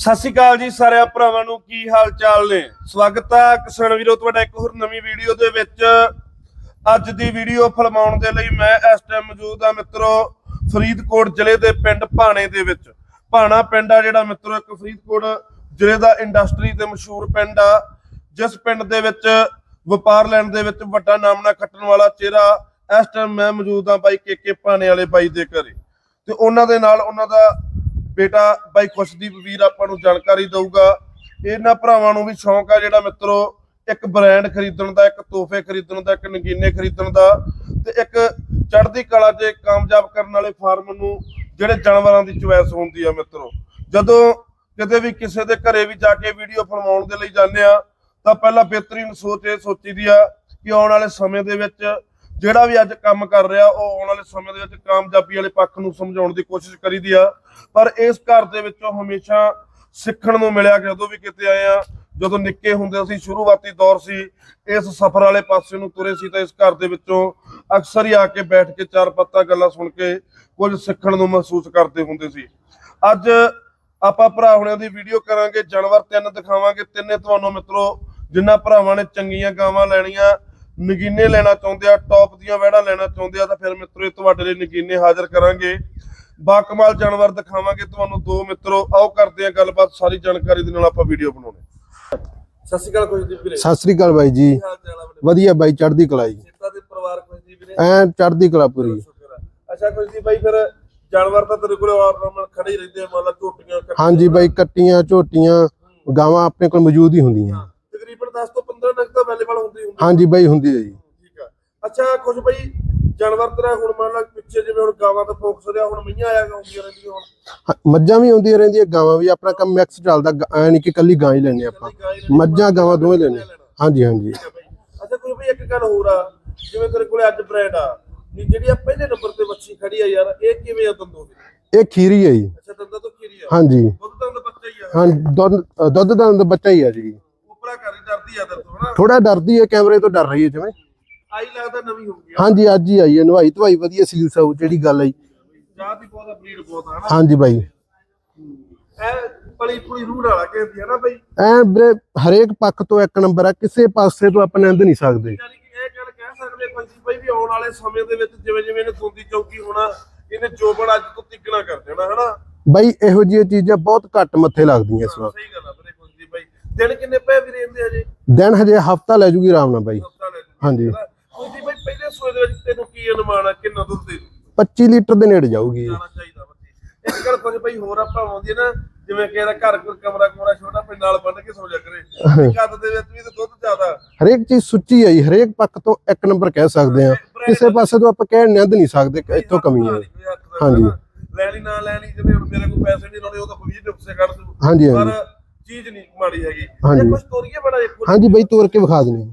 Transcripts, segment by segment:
ਸਤਿ ਸ਼੍ਰੀ ਅਕਾਲ ਜੀ ਸਾਰਿਆਂ ਭਰਾਵਾਂ ਨੂੰ, ਕੀ ਹਾਲ ਚਾਲ ਨੇ? ਸਵਾਗਤ ਆ ਕਿਸਾਨ ਵੀਰੋ, ਤੁਹਾਡਾ ਇੱਕ ਹੋਰ ਨਵੀਂ ਵੀਡੀਓ ਦੇ ਵਿੱਚ। ਅੱਜ ਦੀ ਵੀਡੀਓ ਫਿਲਮਾਉਣ ਦੇ ਲਈ ਮੈਂ ਇਸ ਟਾਈਮ ਮੌਜੂਦ ਆ ਮਿੱਤਰੋ ਫਰੀਦਕੋਟ ਜ਼ਿਲ੍ਹੇ ਦੇ ਪਿੰਡ ਭਾਣੇ ਦੇ ਵਿੱਚ। ਭਾਣਾ ਪਿੰਡ ਆ ਜਿਹੜਾ ਮਿੱਤਰੋ, ਇੱਕ ਫਰੀਦਕੋਟ ਜ਼ਿਲ੍ਹੇ ਦਾ ਇੰਡਸਟਰੀ ਤੇ ਮਸ਼ਹੂਰ ਪਿੰਡ ਆ। ਜਿਸ ਪਿੰਡ ਦੇ ਵਿੱਚ ਵਪਾਰ ਲੈਣ ਦੇ ਵਿੱਚ ਵੱਡਾ ਨਾਮਣਾ ਖੱਟਣ ਵਾਲਾ ਚਿਹਰਾ ਇਸ ਟਾਈਮ ਮੈਂ ਮੌਜੂਦ ਆ ਬਾਈ ਕੇਕੇ ਭਾਣੇ ਵਾਲੇ ਬਾਈ ਦੇ ਘਰੇ। ਤੇ ਉਹਨਾਂ ਦੇ ਨਾਲ ਉਹਨਾਂ ਦਾ ਬੇਟਾ ਬਾਈ ਖੁਸ਼ਦੀਪ ਵੀਰ ਆਪਾਂ ਨੂੰ ਜਾਣਕਾਰੀ ਦਊਗਾ। ਇਹਨਾਂ ਭਰਾਵਾਂ ਨੂੰ ਵੀ ਸ਼ੌਂਕ ਆ ਜਿਹੜਾ ਮਿੱਤਰੋ, ਇੱਕ ਬ੍ਰਾਂਡ ਖਰੀਦਣ ਦਾ, ਇੱਕ ਤੋਹਫੇ ਖਰੀਦਣ ਦਾ, ਇੱਕ ਨਗੀਨੇ ਖਰੀਦਣ ਦਾ ਤੇ ਇੱਕ ਚੜ੍ਹਦੀ ਕਲਾ 'ਚ ਕਾਮਯਾਬ ਕਰਨ ਵਾਲੇ ਫਾਰਮ ਨੂੰ ਜਿਹੜੇ ਜਾਨਵਰਾਂ ਦੀ ਚੁਆਇਸ ਹੁੰਦੀ ਆ ਮਿੱਤਰੋ। ਜਦੋਂ ਕਿਤੇ ਵੀ ਕਿਸੇ ਦੇ ਘਰੇ ਵੀ ਜਾ ਕੇ ਵੀਡੀਓ ਫਰਮਾਉਣ ਦੇ ਲਈ ਜਾਂਦੇ ਆ, ਤਾਂ ਪਹਿਲਾਂ ਬਿਹਤਰੀਨ ਸੋਚ ਇਹ ਸੋਚੀ ਦੀ ਆ ਕਿ ਆਉਣ ਵਾਲੇ ਸਮੇਂ ਦੇ ਵਿੱਚ ਜਿਹੜਾ ਵੀ ਅੱਜ ਕੰਮ ਕਰ ਰਿਹਾ, ਉਹ ਆਉਣ ਵਾਲੇ ਸਮੇਂ ਦੇ ਵਿੱਚ ਕਾਮਯਾਬੀ ਵਾਲੇ ਪੱਖ ਨੂੰ ਸਮਝਾਉਣ ਦੀ ਕੋਸ਼ਿਸ਼ ਕਰੀਦੀ ਆ। ਪਰ ਇਸ ਘਰ ਦੇ ਵਿੱਚੋਂ ਹਮੇਸ਼ਾ ਸਿੱਖਣ ਨੂੰ ਮਿਲਿਆ ਜਦੋਂ ਵੀ ਕਿਤੇ ਆਏ ਆ, ਜਦੋਂ ਨਿੱਕੇ ਹੁੰਦੇ ਸੀ ਸ਼ੁਰੂਆਤੀ ਦੌਰ ਸੀ, ਇਸ ਸਫ਼ਰ ਵਾਲੇ ਪਾਸੇ ਨੂੰ ਤੁਰੇ ਸੀ ਤਾਂ ਇਸ ਘਰ ਦੇ ਵਿੱਚੋਂ ਅਕਸਰ ਹੀ ਆ ਕੇ ਬੈਠ ਕੇ ਚਾਰ ਪੱਤਾ ਗੱਲਾਂ ਸੁਣ ਕੇ ਕੁਝ ਸਿੱਖਣ ਨੂੰ ਮਹਿਸੂਸ ਕਰਦੇ ਹੁੰਦੇ ਸੀ। ਅੱਜ ਆਪਾਂ ਭਰਾ ਹੁਣਿਆਂ ਦੀ ਵੀਡੀਓ ਕਰਾਂਗੇ, ਜਾਨਵਰ ਤਿੰਨ ਦਿਖਾਵਾਂਗੇ। ਤਿੰਨੇ ਤੁਹਾਨੂੰ ਮਿੱਤਰੋ ਜਿਨ੍ਹਾਂ ਭਰਾਵਾਂ ਨੇ ਚੰਗੀਆਂ ਗਾਵਾਂ ਲੈਣੀਆਂ ਨਗੀਨੇ ਲੈਣਾ ਚਾਹੁੰਦੇ ਆ ਟੌਪ ਦੀਆਂ ਵਹਿੜਾਂ ਲੈਣਾ ਚਾਹੁੰਦੇ ਆ ਤਾਂ ਫਿਰ ਮਿੱਤਰੋ ਇਹ ਤੁਹਾਡੇ ਲਈ ਨਗੀਨੇ ਹਾਜ਼ਰ ਕਰਾਂਗੇ। ਬਾਕਮਾਲ ਜਾਨਵਰ ਦਿਖਾਵਾਂਗੇ ਤੁਹਾਨੂੰ ਦੋ ਮਿੱਤਰੋ। ਆਓ ਕਰਦੇ ਆ ਗੱਲਬਾਤ ਸਾਰੀ ਜਾਣਕਾਰੀ ਦੇ ਨਾਲ ਆਪਾਂ ਵੀਡੀਓ ਬਣਾਉਣੇ ਸਤਿ ਸ਼੍ਰੀ ਅਕਾਲ ਖੁਸ਼ਦੀਪ ਵੀਰੇ। ਸਤਿ ਸ੍ਰੀ ਅਕਾਲ ਬਾਈ ਜੀ। ਵਧੀਆ ਬਾਈ ਚੜ੍ਹਦੀ ਕਲਾ ਜੀ। ਸਿੱਤਾ ਦੇ ਪਰਿਵਾਰ ਖੁਸ਼ਦੀਪ ਵੀਰੇ। ਐ ਚੜ੍ਹਦੀ ਕਲਾ ਪੂਰੀ। ਅੱਛਾ ਖੁਸ਼ਦੀਪ ਬਾਈ ਫਿਰ ਜਾਨਵਰ ਤਾਂ ਤੇਰੇ ਕੋਲੇ ਆਰਨਮੈਂਟ ਖੜੇ ਹੀ ਰਹਿੰਦੇ ਆ ਮੰਨ ਲਾ ਝੋਟੀਆਂ। ਹਾਂਜੀ ਬਾਈ ਕੱਟੀਆਂ ਝੋਟੀਆਂ ਗਾਵਾਂ ਆਪਣੇ ਕੋਲ ਮੌਜੂਦ ਹੀ ਹੁੰਦੀਆਂ। 10 ਤੋਂ 15 ਤੱਕ ਤਾਂ ਅਵੇਲੇਬਲ ਹੁੰਦੀ ਹੁੰਦੀ ਹਾਂਜੀ ਬਾਈ ਹੁੰਦੀ ਹੈ ਜੀ। ਠੀਕ ਆ। ਅੱਛਾ ਖੁਸ਼ ਬਾਈ ਜਾਨਵਰ ਤੇਰਾ ਹੁਣ ਮੰਨ ਲਾ ਪਿੱਛੇ ਜਿਵੇਂ ਹੁਣ ਗਾਵਾਂ ਦਾ ਫੋਕਸ ਰਿਹਾ ਹੁਣ ਮਈਆਂ ਆਇਆ ਹੁੰਦੀਆਂ ਰਹਿੰਦੀਆਂ ਹੁਣ। ਮੱਝਾਂ ਵੀ ਹੁੰਦੀਆਂ ਰਹਿੰਦੀਆਂ ਗਾਵਾਂ ਵੀ ਆਪਣਾ ਕੰਮ ਮਿਕਸ ਚੱਲਦਾ ਨਹੀਂ ਕਿ ਕੱਲੀ ਗਾਂ ਹੀ ਲੈਣੇ ਆਪਾਂ। ਮੱਝਾਂ ਗਾਵਾਂ ਦੋਵੇਂ ਲੈਣੇ ਹਾਂਜੀ ਹਾਂਜੀ। ਠੀਕ ਆ ਬਾਈ। ਅੱਛਾ ਕੋਈ ਬਈ ਇੱਕ ਗੱਲ ਹੋਰ ਆ ਜਿਵੇਂ ਤੇਰੇ ਕੋਲੇ ਅੱਜ ਬ੍ਰਾਂਡ ਆ ਵੀ ਜਿਹੜੀ ਆ ਪਹਿਲੇ ਨੰਬਰ ਤੇ ਵੱਛੀ ਖੜੀ ਆ ਯਾਰ ਇਹ ਕਿਵੇਂ ਆ ਦੰਦੋਂ ਦੀ? ਇਹ ਖੀਰੀ ਹੈ ਜੀ। ਅੱਛਾ ਦੰਦਾਂ ਤੋਂ ਕੀਰੀ ਆ। ਹਾਂਜੀ। ਦੁੱਧ ਦੰਦ ਬੱਚਾ ਹੀ ਆ। ਹਾਂ ਦੁੱਧ ਦੁੱਧ ਦਾ ਬੱਚਾ ਹੀ ਆ ਜੀ। ਉਪਰਾ ਹੀ ਡਰਦੀ ਆ ਤੋਂ ਥੋੜਾ ਡਰਦੀ ਹੈ ਕੈਮਰੇ ਤੋਂ ਡਰ ਰਹੀ ਹੈ ਜਿਵੇਂ। ਆਈ ਲੱਗਦਾ ਨਵੀਂ ਹੋ ਗਈ ਆ। ਹਾਂਜੀ ਅੱਜ ਹੀ ਆਈ ਹੈ ਨਵਾਈ ਧਵਾਈ ਵਧੀਆ ਸੀਲ ਸਾਊ ਜਿਹੜੀ ਗੱਲ ਆਈ। ਚਾਹ ਦੀ ਬਹੁਤ ਬਰੀਡ ਬਹੁਤ ਆ ਹਨਾ? ਹਾਂਜੀ ਬਾਈ। ਐ ਪਲੀ ਪੁਲੀ ਰੂੜ ਵਾਲਾ ਕਹਿੰਦੀ ਆ ਨਾ ਬਈ। ਐ ਵੀਰੇ ਹਰੇਕ ਪੱਖ ਤੋਂ ਇੱਕ ਨੰਬਰ ਆ ਕਿਸੇ ਪਾਸੇ ਤੋਂ ਆਪਾਂ ਨਿੰਦ ਨਹੀਂ ਸਕਦੇ। ਯਾਨੀ ਕਿ ਇਹ ਗੱਲ ਕਹਿ ਸਕਦੇ ਪੰਛੀ ਭਾਈ ਵੀ ਆਉਣ ਵਾਲੇ ਸਮੇਂ ਦੇ ਵਿੱਚ ਜਿਵੇਂ ਜਿਵੇਂ ਇਹਨੇ ਸੁੰਦੀ ਚੌਕੀ ਹੋਣਾ ਇਹਨੇ ਜੋਬਨ ਅੱਜ ਤੋਂ ਤਿੱਗਣਾ ਕਰ ਦੇਣਾ ਹਨਾ? ਬਾਈ ਇਹੋ ਜਿਹੀਆਂ ਚੀਜ਼ਾਂ ਬਹੁਤ ਘੱਟ ਮੱਥੇ ਲੱਗਦੀਆਂ ਇਸ ਵਾਰ ਸਹੀ ਗੱਲ ਆ ਦਿਨ ਕਿੰਨੇ ਪਏ ਵੀਰੇ ਇਹਦੇ ਹਜੇ? ਦਿਨ ਹਜੇ ਹਫਤਾ ਲੈ ਜੂਗੀ ਆਰਾਮ ਨਾਲ ਬਾਈ। ਹਫਤਾ ਲੈ ਹਾਂਜੀ। ਪੰਛੀ ਭਾਈ ਪਹਿਲੇ ਸੂਏ ਦੇ ਵਿੱਚ ਤੈਨੂੰ ਕੀ ਅਨੁਮਾਨ ਆ? ਕਿੰਨਾ ਦੁੱਧ ਦੇ ਦੂ 25 ਲੀਟਰ ਦੇ ਨੇੜੇ ਜਾਊਗੀ। ਇਹ। ਜਾਣਾ ਚਾਹੀਦਾ ਬੱਚੀ। ਇੱਕ ਗੱਲ ਕੁਝ ਭਾਈ ਹੋਰ ਆਪਾਂ ਆਉਂਦੀ ਨਾ ਜਿਵੇਂ ਕਿ ਇਹਦਾ ਘਰ ਕੋਈ ਕਮਰਾ ਕੁਮਰਾ ਛੋਟਾ ਪਈ ਨਾਲ ਬੰਨ ਕੇ ਸੌ ਜਾ ਕਰੇ। ਕੱਦ ਦੇ ਵਿੱਚ ਵੀ ਤੇ ਦੁੱਧ ਜ਼ਿਆਦਾ। ਹਰੇਕ ਚੀਜ਼ ਸੁੱਚੀ ਹੈ ਜੀ ਹਰੇਕ ਪੱਖ ਤੋਂ ਇੱਕ ਨੰਬਰ ਕਹਿ ਸਕਦੇ ਆ। ਕਿਸੇ ਪਾਸੇ ਤੋਂ ਆਪਾਂ ਕਹਿ ਨਿੰਦ ਨਹੀਂ ਸਕਦੇ ਇੱਥੋਂ ਕਮੀ ਹੈ ਹਾਂਜੀ। ਲੈਣੀ ਨਾ। ਲੈਣੀ ਜਿਹਦੇ ਹੁਣ ਮੇਰੇ ਕੋਲ ਪੈਸੇ ਨਹੀਂ ਲਾਉਣੇ ਉਹ ਤਾਂ ਬੁਝੀ ਨੁਕਸੇ ਕੱਢ ਦੂ ਹਾਂਜੀ ਪਰ ਹਾਂਜੀ ਚੀਜ਼ ਨਹੀਂ ਮਾੜੀ ਹੈਗੀ। ਹਾਂਜੀ। ਕੁਝ ਤੋਰੀਏ ਬੜਾ ਇੱਕ ਹਾਂਜੀ ਬਾਈ ਤੋਰ ਕੇ ਵਿਖਾ ਦਨੇ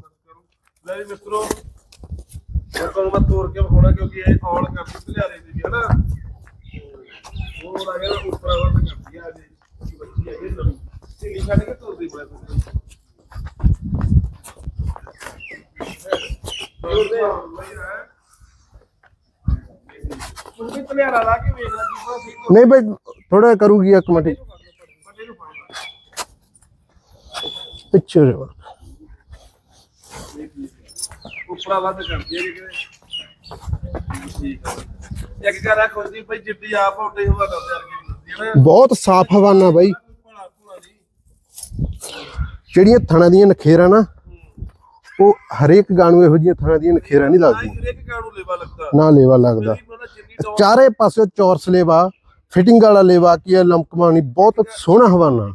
ਲੈ ਵੀ ਮਿੱਤਰੋ ਮੈਂ ਤੁਹਾਨੂੰ ਮੈਂ ਤੋੜ ਕੇ ਵਿਖਾਉਣਾ ਕਿਉਂਕਿ ਇਹ ਆਲ ਕਰਦੀ ਤੇ ਲਿਆ ਰਹੀ ਸੀ ਹਨਾ ਉਹ ਆ ਗਿਆ ਉੱਪਰ ਆਵਾ ਤੇ ਕਰਦੀ ਆ ਜੀ ਬੱਚੀ ਹੈ ਇਹ ਨਵੀਂ। ਢਿੱਲੀ ਛੱਡ ਕੇ ਤੋੜਦੀ ਬੜਾ ਤੋੜਦੇ ਆ ਬਈ ਹੈ। ਤੂੰ ਵੀ ਤਲਿਆਰਾ ਲਾ ਕੇ ਵੇਖ ਲੈ ਕੀ ਪਤਾ ਸੀ ਨਹੀਂ ਬਾਈ ਥੋੜਾ ਕਰੂਗੀ ਇੱਕ ਮਿੰਟ ਵੱਡੇ ਨੂੰ ਪਾਣਾ ਪਿੱਛੇ ਹੋ ਜਾਓ। ਉਪਰਾ ਵੱਧ ਕਰਦੀ ਹੈ ਇੱਕ ਭਾਈ ਜਿੱਦੀ ਆਪ ਤਿਆਰ ਕੀ ਬਹੁਤ ਸਾਫ਼ ਹਵਾਨਾ ਬਾਈ। ਜਿਹੜੀਆਂ ਥਣਾ ਦੀਆਂ ਨਖੇਰਾਂ ਨਾ ਉਹ ਹਰੇਕ ਗਾਂ ਨੂੰ ਇਹੋ ਜਿਹੀਆਂ ਥਣਾ ਦੀਆਂ ਨਖੇਰਾਂ ਨਹੀਂ ਲੱਗਦਾ। ਨਾ ਲੇਵਾ ਲੱਗਦਾ। ਚਾਰੇ ਪਾਸੇ ਚੌਰਸ ਲੇਵਾ ਫਿਟਿੰਗ ਵਾਲਾ ਲੇਵਾ ਕੀ ਹੈ ਲਮਕਮਾਣੀ ਬਹੁਤ ਸੋਹਣਾ ਹਵਾਨਾ।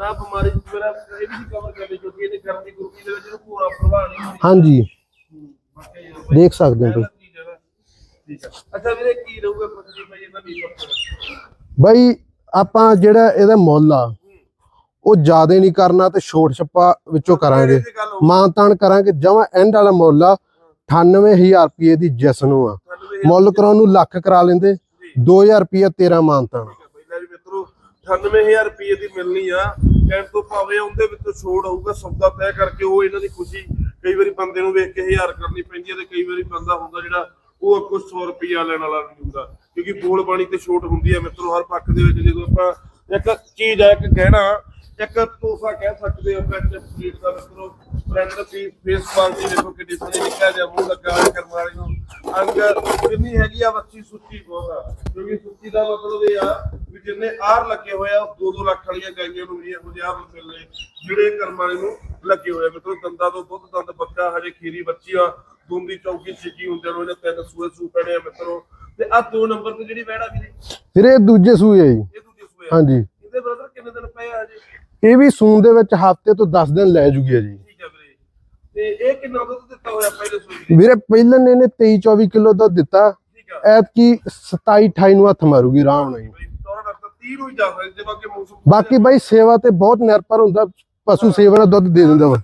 ਨਾ ਬਿਮਾਰੀ ਚ ਮੇਰਾ ਇਹ ਵੀ ਕਵਰ ਕਰਦੇ ਕਿਉਂਕਿ ਇਹਨੇ ਗਰਮੀ ਗੁਰਮੀ ਦੇ ਵਿੱਚ ਇਹਨੂੰ ਪੂਰਾ ਪ੍ਰਭਾਵ ਨਹੀਂ ਹੁੰਦਾ ਹਾਂਜੀ। ਦੇਖ ਸਕਦੇ ਹੋ ਤੁਸੀਂ। ਠੀਕ ਹੈ ਅੱਛਾ ਵੀਰੇ ਕੀ ਰਹੂਗਾ ਖੁਸ਼ਦੀ ਭਾਈ ਇਹਦਾ ਵੀ ਬਾਈ ਆਪਾਂ ਜਿਹੜਾ ਇਹਦਾ ਮੁੱਲ ਆ ਉਹ ਜ਼ਿਆਦਾ ਨਹੀਂ ਕਰਨਾ ਤੇ ਛੋਟ ਛੱਪਾ ਵਿੱਚੋਂ ਕਰਾਂਗੇ। ਮਾਨਤਾਨ ਕਰਾਂਗੇ ਜਮਾ ਐਂਡ ਵਾਲਾ ਮੁੱਲ ਆ 98000 ਰੁਪਏ ਦੀ ਜਿਸ ਨੂੰ ਆ। ਮੁੱਲ ਕਰਾਉਣ ਨੂੰ ਲੱਖ ਕਰਾ ਲੈਂਦੇ 2000 ਰੁਪਏ ਤੇਰਾ ਮਾਨਤਾਨ। ਪਹਿਲਾਂ ਵੀ ਮਿੱਤਰੋ 98000 ਰੁਪਏ ਦੀ ਮਿਲਣੀ ਆ ਕਹਿਣ ਤੋਂ ਭਾਵੇਂ ਉਹਦੇ ਵਿੱਚ ਛੋੜ ਹੋਊਗਾ, ਸੌਦਾ ਤੈਅ ਕਰਕੇ ਉਹ ਇਹਨਾਂ ਦੀ ਖੁਸ਼ੀ ਕਈ ਵਾਰੀ ਬੰਦੇ ਨੂੰ ਵੇਖ ਕੇ ਹਜ਼ਾਰ ਕਰਨੀ ਪੈਂਦੀ ਹੈ ਤੇ ਕਈ ਵਾਰੀ ਬੰਦਾ ਹੁੰਦਾ ਜਿਹੜਾ ਉਹ ਕੁਝ 100 ਰੁਪਿਆ ਲੈਣ ਵਾਲਾ ਨਹੀਂ ਹੁੰਦਾ। ਕਿਉਂਕਿ ਬੋਲ ਬਾਣੀ ਤੇ ਛੋਟ ਹੁੰਦੀ ਹੈ ਮਿੱਤਰੋ, ਹਰ ਪੱਖ ਦੇ ਵਿੱਚ ਜਦੋਂ ਆਪਾਂ ਇੱਕ ਚੀਜ਼ ਹੈ, ਇੱਕ ਗਹਿਣਾ ਇੱਕ ਤੋਹਫਾ ਕਹਿ ਸਕਦੇ ਹੋ ਪੈਟ ਫਰੀਡ ਦਾ ਮਿੱਤਰੋ ਫਰੈਂਡ ਦੀ ਫੇਸ ਕੁਆਲਿਟੀ ਦੇਖੋ ਕਿੰਨੀ ਸੋਹਣੀ ਨਿਕਲਿਆ ਜਿਹਾ ਮੂੰਹ ਲੱਗਾ ਹੋਇਆ ਕਰਮ ਵਾਲੇ ਨੂੰ। ਅੰਗ ਕਿੰਨੀ ਹੈਗੀ ਆ ਬੱਚੀ ਸੁੱਚੀ ਬਹੁਤ ਆ। ਕਿਉਂਕਿ ਸੁੱਚੀ ਦਾ ਮਤਲਬ ਇਹ ਆ ਵੀ ਜਿੰਨੇ ਆਰ ਲੱਗੇ ਹੋਏ ਆ 2-2 ਲੱਖ ਵਾਲੀਆਂ ਗਾਈਆਂ ਨੂੰ ਵੀ ਇਹੋ ਜਿਹਾ ਮਿਲਨੇ ਜਿਹੜੇ ਕਰਮ ਵਾਲੇ ਨੂੰ ਲੱਗੇ ਹੋਏ ਮਿੱਤਰੋ ਦੰਦਾਂ ਤੋਂ ਦੁੱਧ ਦੰਦ ਬੱਚਾ ਹਜੇ ਖੀਰੀ ਬੱਚੀ ਆ ਦੁੰਦੀ ਚੌਕੀ ਛਿੱਕੀ ਹੁੰਦੇ ਨੂੰ ਤਿੰਨ ਸੂਏ ਸੂ ਪੈਣੇ ਆ ਮਿੱਤਰੋ। ਤੇ ਆ ਦੋ ਨੰਬਰ ਤੇ ਜਿਹੜੀ ਵਹਿੜਾ ਵੀ ਫਿਰ ਇਹ ਦੂਜੇ ਸੂਏ ਆ ਜੀ। ਇਹ ਦੂਜੇ ਸੂਏ ਆ। ਹਾਂਜੀ। ਇਹਦੇ ਬ੍ਰਦਰ ਕਿੰਨੇ ਦਿਨ ਪਏ ਆ ਹਜੇ? ਇਹ ਵੀ ਸੂਣ ਦੇ ਵਿੱਚ ਹਫ਼ਤੇ ਤੋਂ 10 ਦਿਨ ਲੈ ਜੂਗੀ ਆ ਜੀ। ਤੇ ਇਹ ਕਿੰਨਾ ਦੁੱਧ ਦਿੱਤਾ ਹੋਇਆ ਪਹਿਲੇ ਸੂਈ ਵੀਰੇ ਪਹਿਲਾਂ ਨੇ ਇਹਨੇ 23 24 ਕਿਲੋ ਦਾ ਦਿੱਤਾ। ਠੀਕ ਆ। ਐਤਕੀ 27 28 ਨੂੰ ਹੱਥ ਮਾਰੂਗੀ ਆਰਾਮ ਨਾਲ ਜੀ। ਬਈ ਤੋਰਾ ਡਾਕਟਰ 30 ਨੂੰ ਹੀ ਜਾ ਸਕਦੇ ਜੇ ਬਾਕੀ ਮੌਸਮ ਬਾਕੀ ਬਾਈ ਸੇਵਾ ਤੇ ਬਹੁਤ ਨਿਰਭਰ ਹੁੰਦਾ ਪਸ਼ੂ ਸੇਵਾ ਨਾਲ ਦੁੱਧ ਦੇ ਦਿੰਦਾ ਵਾ।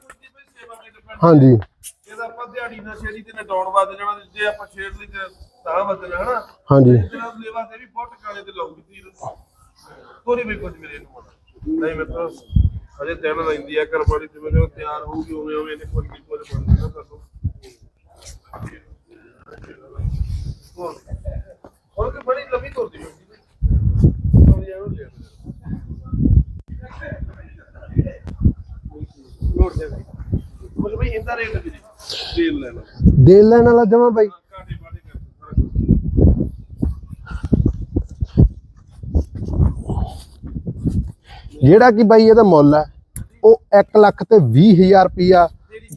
ਹਾਂਜੀ ਇਹਦਾ ਆਪਾਂ ਦਿਹਾੜੀ ਨਾਲ ਛੇੜੀ ਤੇ ਨਡਾਉਣ ਵੱਧ ਜਾਣਾ ਤੇ ਜੇ ਆਪਾਂ ਛੇੜ ਲਈ ਤੇ ਵੱਜਣਾ ਹਨਾ? ਹਾਂਜੀ। ਜਿਹੜਾ ਲੇਵਾ ਤੇ ਵੀ ਬਹੁਤ ਟਿਕਾਣੇ ਤੇ ਲਾਉਗੀ ਧੀਰ ਕੋਈ ਵੀ ਕੁਝ ਮੇਰੇ ਨੂੰ ਨਹੀਂ ਮੈਂ ਤਾਂ ਹਜੇ ਦਿਨ ਲੈਂਦੀ ਆ ਕਰਮਾੜੀ ਤੇ ਮੇਰੇ ਤਿਆਰ ਹੋਊਗੀ ਉਵੇਂ ਉਵੇਂ ਇਹਨੇ ਕੋਈ ਨਹੀਂ ਕੁਝ ਬਣਨਾ ਨਾ ਤੁਹਾਨੂੰ ਹੋਰ? ਹੋਰ ਕਿ ਬੜੀ ਲੰਮੀ ਤੁਰਦੀ ਹੋਊਗੀ ਥੋੜੀ ਐਵੇਂ ਲੈ ਲੋੜ ਦੇ ਮੁਝ ਵੀ ਇੰਦਾ ਰੇਟ ਵੀ ਦੇਲ ਲੈ ਲਓ ਦੇ ਲੈਣ ਵਾਲਾ ਜਮਾ ਬਾਈ ਕਾਟੇ ਬਾਟੇ ਕਰ ਸਾਰਾ ਕੁਛ। ਜਿਹੜਾ ਕਿ ਬਾਈ ਇਹਦਾ ਮੁੱਲ ਹੈ, ਉਹ 1 ਲੱਖ ਤੇ 20000 ਰੁਪਿਆ ਤੇਰੀ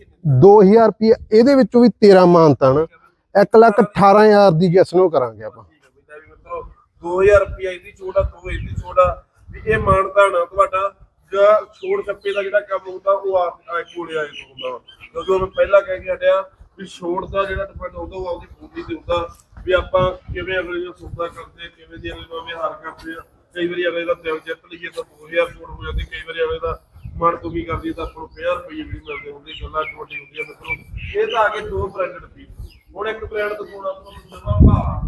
2000 ਰੁਪਿਆ ਇਹਦੇ ਵਿੱਚੋਂ ਵੀ 13 ਮਾਨਤਾਨ 1 ਲੱਖ 18000 ਦੀ ਜੈਸ ਕਰਾਂਗੇ ਆਪਾਂ। 2000 ਰੁਪਿਆ ਇਹਦੀ ਛੋੜਾ ਦੋ ਇਹਦੀ ਛੋੜਾ ਵੀ ਇਹ ਮਾਨਤਾ ਤੁਹਾਡਾ, ਜਾਂ ਛੋੜ ਛੱਪੇ ਦਾ ਜਿਹੜਾ ਕੰਮ ਹੁੰਦਾ, ਉਹ ਆ ਕੋਲੇ ਆਏ ਹੁੰਦਾ। ਕਿਉਂਕਿ ਮੈਂ ਪਹਿਲਾਂ ਕਹਿ ਕੇ ਹਟਿਆ ਵੀ ਛੋੜ ਦਾ ਜਿਹੜਾ ਡਿਪੈਂਡ ਹੁੰਦਾ, ਉਹ ਆਪਦੀ ਬੂਟੀ ਤੇ ਹੁੰਦਾ, ਵੀ ਆਪਾਂ ਕਿਵੇਂ ਅਗਲੇ ਨੂੰ ਸੌਦਾ ਕਰਦੇ, ਕਿਵੇਂ ਦੀ ਅਗਲੇ ਨਾਲ ਵਿਹਾਰ ਕਰਦੇ ਆ। ਕਈ ਵਾਰੀ ਅਗਲੇ ਦਾ ਦਿਲ ਜਿੱਤ ਲਈਏ ਤਾਂ 2000 ਛੋੜ ਹੋ ਜਾਂਦੀ ਕਈ ਵਾਰੀ ਅਗਲੇ ਦਾ ਮਨ ਤੁਮੀ ਕਰਦੀ ਤਾਂ ਆਪਾਂ ਨੂੰ 50 ਰੁਪਏ ਵੀ ਮਿਲਦੇ ਹੁੰਦੇ ਗੱਲਾਂ ਛੋਟੀ ਹੁੰਦੀਆਂ ਮਿੱਤਰੋ ਇਹ ਤਾਂ ਆ ਕੇ ਦੋ ਬ੍ਰਾਂਡਡ ਪੀਸ ਹੁਣ ਇੱਕ ਬ੍ਰਾਂਡ ਤੋਂ ਥੋੜਾ ਆਪਾਂ ਨੂੰ ਨਵਾਂ ਭਾਅ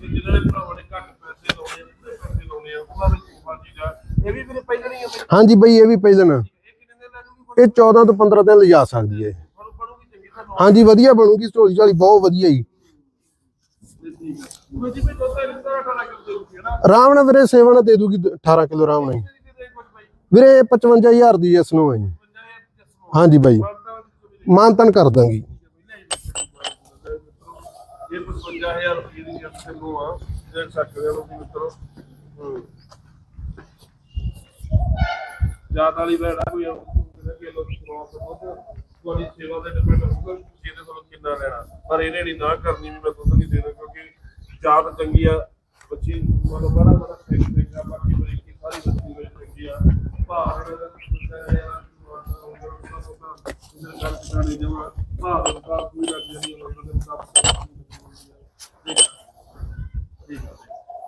ਵੀ ਜਿਹੜੇ ਭਰਾਵਾਂ ਨੇ ਘੱਟ ਪੈਸੇ ਲਾਉਣੇ ਆ ਪੈਸੇ ਲਾਉਣੇ ਆ ਉਹਨਾਂ ਵਿੱਚ ਚੀਜ਼ ਆ ਇਹ ਵੀ ਮੇਰੇ ਪਹਿਲਾਂ ਨਹੀਂ ਆ ਬਈ ਹਾਂਜੀ ਬਾਈ ਇਹ ਵੀ ਪਹਿਲਾਂ। ਇਹ ਕਿੰਨੇ ਦਿਨ ਲੈ ਜੂਗੀ ਇਹ 14 ਤੋਂ 15 ਦਿਨ ਲਿਜਾ ਸਕਦੀ ਹੈ। ਬਣੂਗੀ ਚੰਗੀ ਤਰ੍ਹਾਂ ਹਾਂਜੀ ਵਧੀਆ ਬਣੂਗੀ ਝੋਲੀ ਝਾਲੀ ਬਹੁਤ ਵਧੀਆ ਜੀ। ਠੀਕ ਹੈ ਉਹ ਜਿਵੇਂ ਦੋਸਤਾਂ ਨੇ ਤਾਂ 18 ਕਿਲੋ ਦੇ ਰੁਪਏ ਨਾ ਆਰਾਮ ਨਾਲ ਵੀਰੇ ਸੇਵਾ ਨਾਲ ਦੇ ਦੂਗੀ 18 ਕਿਲੋ ਆਰਾਮ ਨਾਲ ਵੀਰੇ ਇਹ 55000 ਦੀ ਜੈਸ ਨੂੰ ਹੈ ਜੀ 50000 ਜਸਮੋ ਹਾਂਜੀ ਬਾਈ। ਮਾਨਤਨ ਕਰ ਦਾਂਗੀ। ਇਹ 55000 ਰੁਪਏ ਦੀ ਜੱਟ ਨੂੰ ਆ। ਦੇਖ ਸਕਦੇ ਹੋ ਮਿੱਤਰੋ। ਹੂੰ। ਜਾਤ ਵਾਲੀ ਬੈਠਾ ਕੋਈ ਕਿਲੋ ਦੁੱਧ ਤੁਹਾਡੀ ਸੇਵਾ ਤੇ ਡਿਪੈਂਡ ਹੋਊਗਾ ਤੁਸੀਂ ਇਹਦੇ ਕੋਲੋਂ ਕਿੰਨਾ ਲੈਣਾ। ਪਰ ਇਹਨੇ ਨਹੀਂ ਨਾ ਕਰਨੀ ਵੀ ਮੈਂ ਦੁੱਧ ਨਹੀਂ ਦੇਣਾ ਕਿਉਂਕਿ ਜਾਤ ਚੰਗੀ ਆ ਬੱਚੀ ਮਤਲਬ ਬੜਾ ਬੜਾ ਸੇਕ ਸੇਕ ਆ ਬਾਕੀ ਬਰੀਕੀ ਸਾਰੀ ਬੱਚੀ ਬੜੀ ਚੰਗੀ ਆ। ਭਾਰ ਦਾ ਦਾ ਹੈ ਦੇ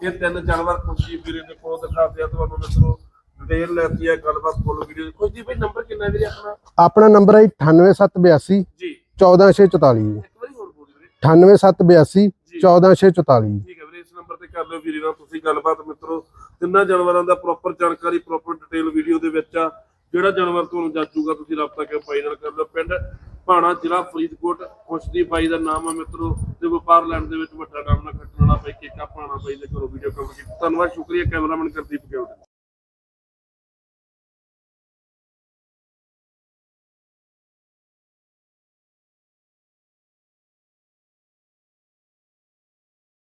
ਇਹ ਤਿੰਨ ਜਾਨਵਰ ਖੁਸ਼ੀ ਵੀਰੇ ਦੇ ਕੋਲ ਦਿਖਾਤੇ ਆ ਤੁਹਾਨੂੰ ਮਿੱਤਰੋ ਡਿਟੇਲ ਲੈਤੀ ਆ ਗੱਲਬਾਤ ਫੁੱਲ ਵੀਡੀਓ ਕੋਈ ਜੀ ਭਾਈ ਨੰਬਰ ਕਿੰਨਾ ਹੈ ਵੀਰੇ ਆਪਣਾ? ਆਪਣਾ ਨੰਬਰ ਹੈ 98782 ਜੀ। 14644 ਜੀ ਇੱਕ ਵਾਰੀ ਹੋਰ ਬੋਲੀ ਵੀਰੇ। 98782 ਵੀਡੀਓ ਦੇ ਵਿੱਚ ਆ। ਜਿਹੜਾ ਜਾਨਵਰ ਤੁਹਾਨੂੰ ਜਾਚੂਗਾ ਤੁਸੀਂ ਰابطਾ ਕੇ ਪਾਈ ਨਾਲ ਕਰ ਲਓ। ਪਿੰਡ ਭਾਣਾ ਜ਼ਿਲ੍ਹਾ ਫਰੀਦਕੋਟ ਖੁਸ਼ਦੀ ਬਾਈ ਦਾ ਨਾਮ ਆ ਮਿੱਤਰੋ। ਤੇ ਵਪਾਰ ਲੈਣ ਦੇ ਵਿੱਚ ਵੱਡਾ ਨਾਮ ਨਾ ਖੱਟਣ ਵਾਲਾ ਬਾਈ ਕੇਕਾ ਭਾਣਾ ਬਾਈ ਦੇ ਘਰੋਂ ਵੀਡੀਓ ਕੰਮ ਕੈਮਰਾਮੈਨ ਕਰਦੀਪ